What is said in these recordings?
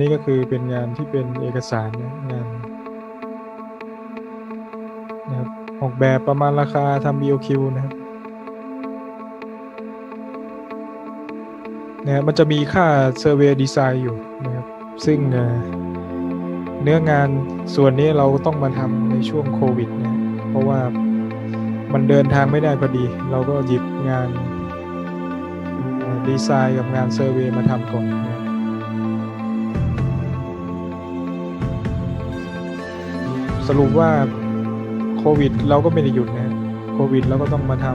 นี่ก็คือเป็นงานที่เป็นเอกสารนะงานนะครับออกแบบประมาณราคาทำ BOQ นะครับนะครับมันจะมีค่า Survey Design อยู่นะครับ ซึ่งเอ่อเนื้องานส่วนนี้เราต้องมาทำในช่วงโควิดนะเพราะว่ามันเดินทางไม่ได้พอดี เราก็หยิบงานดีไซน์กับงานเซอร์เวยมาทำก่อนนะ สรุปว่าโควิด เราก็ไม่ได้หยุดนะโควิด เราก็ต้องมาท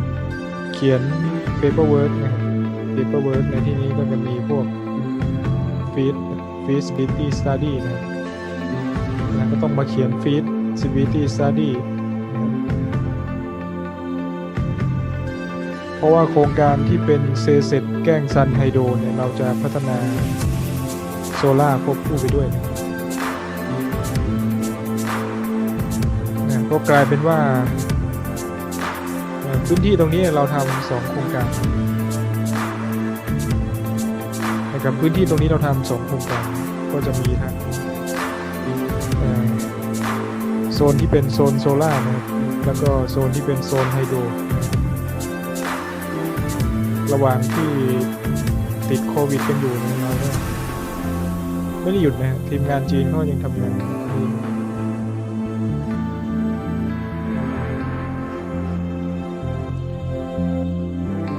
ำเขียน paperwork นะครับ paperwork ในที่นี้ก็จะมีพวก feed feasibility study นะแล้วก็ต้องมาเขียน feasibility study นะครับเพราะว่าโครงการที่เป็นเซเซตแกล้งซันไฮโดรเนี่ยเราจะพัฒนาโซล่าควบคู่ไปด้วยนะ ก็กลายเป็นว่า พื้นที่ตรงนี้เราทำสองโครงการนะครับพื้นที่ตรงนี้เราทำสองโครงการก็จะมีทั้งโซนที่เป็นโซนโซล่านะครับแล้วก็โซนที่เป็นโซนไฮโดรระหว่างที่ติดโควิดกันอยู่เนี่ยเราก็ไม่ได้หยุดนะฮะทีมงานจีนเขายังทำงาน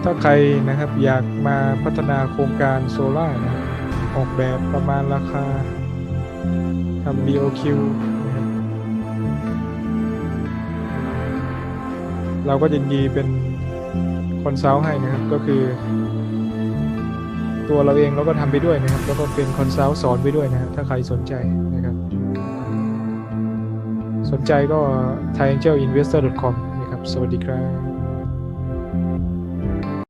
ถ้าใครนะครับอยากมาพัฒนาโครงการโซล่านะออกแบบประมาณราคาทำ BOQ เราก็ยินดีเป็นคอนซัลท์ให้นะครับก็คือ ตัวเราเองเราก็ทำไปด้วยนะครับ แล้วก็เป็นคอนซัลท์สอนไปด้วยนะครับ ถ้าใครสนใจนะครับ สนใจก็ thaiangelinvestor.com นะครับ สวัสดีครับ